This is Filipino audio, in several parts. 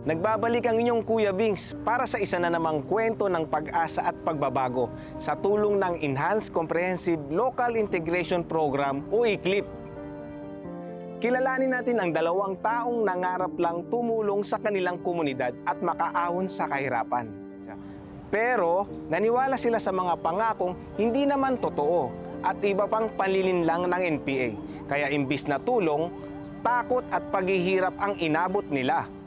Nagbabalik ang inyong Kuya Bings para sa isa na namang kwento ng pag-asa at pagbabago sa tulong ng Enhanced Comprehensive Local Integration Program o ICLIP. Kilalanin natin ang dalawang taong nangarap lang tumulong sa kanilang komunidad at makaahon sa kahirapan. Pero naniwala sila sa mga pangakong hindi naman totoo at iba pang panlilinlang ng NPA. Kaya imbis na tulong, takot at paghihirap ang inabot nila.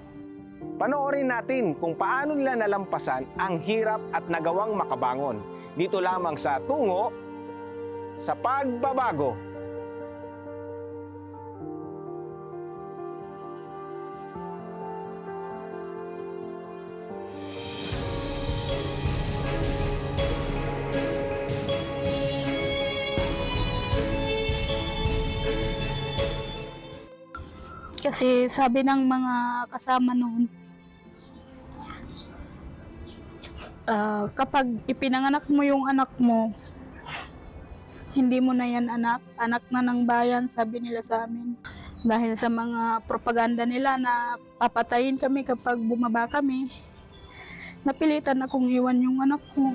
Panoorin natin kung paano nila nalampasan ang hirap at nagawang makabangon. Dito lamang sa Tungo sa Pagbabago. Kasi sabi ng mga kasama noon, ah, kapag ipinanganak mo yung anak mo, hindi mo na yan anak, anak na ng bayan, sabi nila sa amin. Dahil sa mga propaganda nila na papatayin kami kapag bumaba kami, napilitan akong iwan yung anak ko.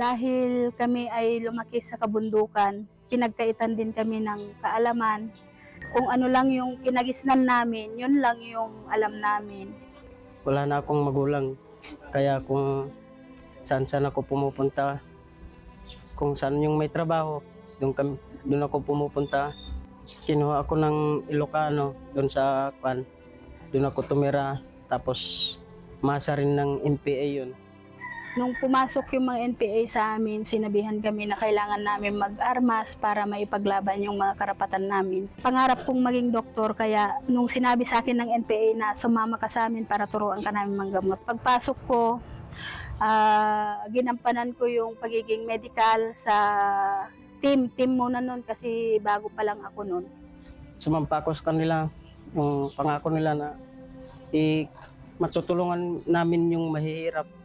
Dahil kami ay lumaki sa kabundukan, pinagkaitan din kami ng kaalaman. Kung ano lang yung kinagisnan namin, yun lang yung alam namin. wala na akong magulang. Kaya kung saan saan ako pumupunta, kung saan yung may trabaho, doon, kami, doon ako pumupunta. Kinuha ako ng Ilocano doon sa kwan. Doon ako tumira. Tapos masa rin ng MPA yun. Nung pumasok yung mga NPA sa amin, sinabihan kami na kailangan namin mag-armas para maipaglaban yung mga karapatan namin. Pangarap kong maging doktor, kaya nung sinabi sa akin ng NPA na sumama ka sa amin para turuan ka namin manggamot. Pagpasok ko, ah, ginampanan ko yung pagiging medical sa team. Team muna nun kasi bago pa lang ako nun. Sumampa ako sa kanila. Yung pangako nila na i matutulungan namin yung mahihirap.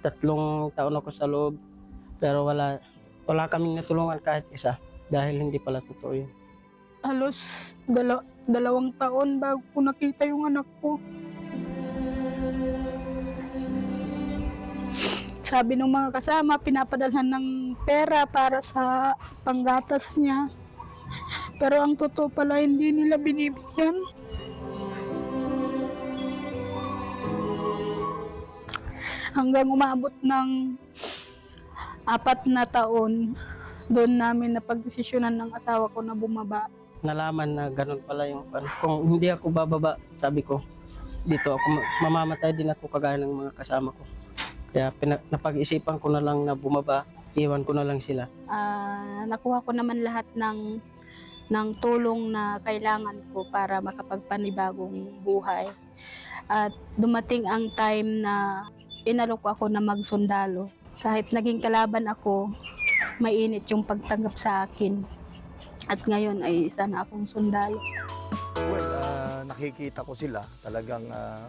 Tatlong taon ako sa loob. Pero wala, wala kaming natulungan kahit isa. Dahil hindi pala totoo yun. Halos dala- dalawang taon bago ko nakita yung anak ko. Sabi ng mga kasama, pinapadalhan ng pera para sa panggatas niya. Pero ang totoo pala, hindi nila binibigyan. Hanggang umabot ng apat na taon, doon namin napagdesisyonan ng asawa ko na bumaba. Nalaman na ganun pala yung pan. Kung hindi ako bababa, sabi ko, dito ako ma- mamamatay din ako kagaya ng mga kasama ko. Kaya napag-isipan ko na lang na bumaba, iwan ko na lang sila. Ah, nakuha ko naman lahat ng ng tulong na kailangan ko para makapagpanibagong buhay. At dumating ang time na inalok ako na magsundalo. Kahit naging kalaban ako, mainit yung pagtanggap sa akin. At ngayon ay isa na akong sundalo. Well, ah, nakikita ko sila talagang ah,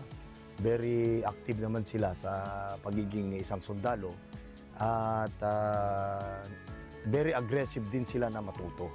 very active naman sila sa pagiging isang sundalo at ah, very aggressive din sila na matuto.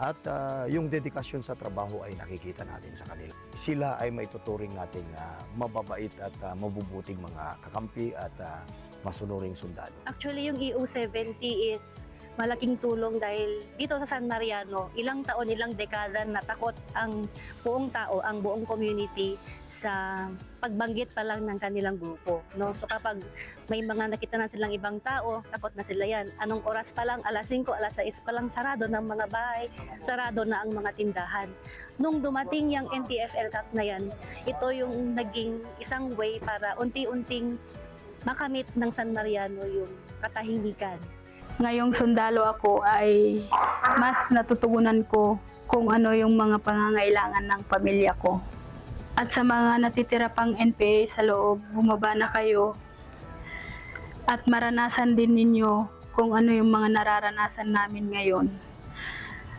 At ah, yung dedikasyon sa trabaho ay nakikita natin sa kanila. Sila ay maituturing nating ah, mababait at ah, mabubuting mga kakampi at ah, masunuring sundalo. Actually, yung EU70 is malaking tulong dahil dito sa San Mariano, ilang taon, ilang dekada na takot ang buong tao, ang buong community sa pagbanggit pa lang ng kanilang grupo. No? So kapag may mga nakita na silang ibang tao, takot na sila yan. Anong oras pa lang, alas 5, alas 6 pa lang, sarado ng mga bahay, sarado na ang mga tindahan. Nung dumating yung NTFL Cup na yan, ito yung naging isang way para unti-unting makamit ng San Mariano yung katahimikan. Ngayong sundalo ako ay mas natutugunan ko kung ano yung mga pangangailangan ng pamilya ko. At sa mga natitira pang NPA sa loob, bumaba na kayo at maranasan din ninyo kung ano yung mga nararanasan namin ngayon.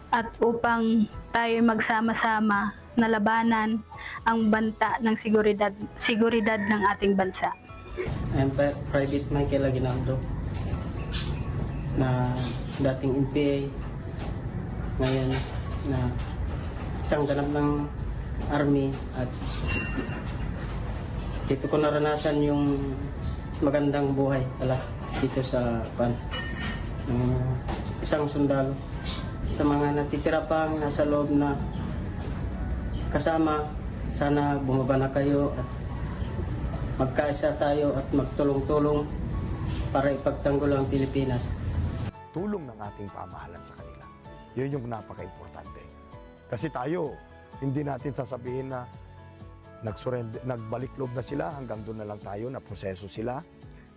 At upang tayo magsama-sama na labanan ang banta ng seguridad, seguridad ng ating bansa. I'm pri- Private Michael Aguinaldo na dating NPA ngayon na isang ganap ng army at dito ko naranasan yung magandang buhay pala dito sa pan ng isang sundalo sa mga natitira pang nasa loob na kasama. Sana bumaba na kayo at magkaisa tayo at magtulong-tulong para ipagtanggol ang Pilipinas. Tulong ng ating pamahalan sa kanila. Yun yung napaka-importante. Kasi tayo, hindi natin sasabihin na nagbalik loob na sila, hanggang doon na lang tayo, na proseso sila,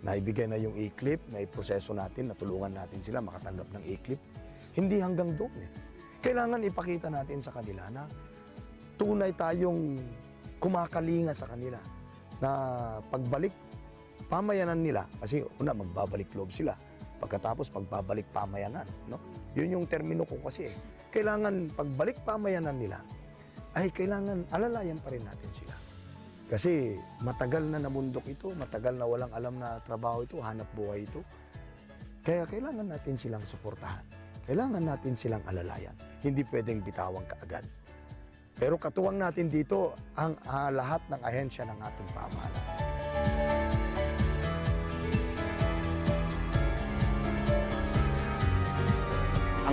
na ibigay na yung e-clip, na iproseso natin, natulungan natin sila makatanggap ng e-clip. Hindi hanggang doon eh. Kailangan ipakita natin sa kanila na tunay tayong kumakalinga sa kanila na pagbalik pamayanan nila kasi una magbabalik loob sila pagkatapos pagbabalik pamayanan no? Yun yung termino ko kasi eh. kailangan pagbalik pamayanan nila ay kailangan alalayan pa rin natin sila. Kasi matagal na namundok ito matagal na walang alam na trabaho ito hanap buhay ito. Kaya kailangan natin silang suportahan. Kailangan natin silang alalayan. Hindi pwedeng bitawan kaagad. Pero katuwang natin dito ang ah, lahat ng ahensya ng ating pamahalaan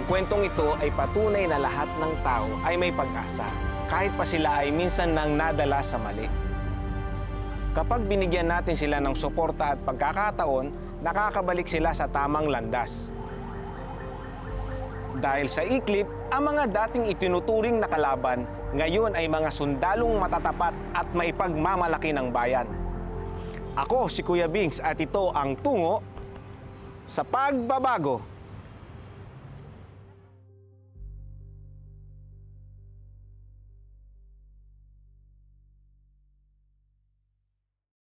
Ang kwentong ito ay patunay na lahat ng tao ay may pag-asa, kahit pa sila ay minsan nang nadala sa mali. Kapag binigyan natin sila ng suporta at pagkakataon, nakakabalik sila sa tamang landas. Dahil sa iklip, ang mga dating itinuturing na kalaban, ngayon ay mga sundalong matatapat at maipagmamalaki ng bayan. Ako si Kuya Bings at ito ang tungo sa pagbabago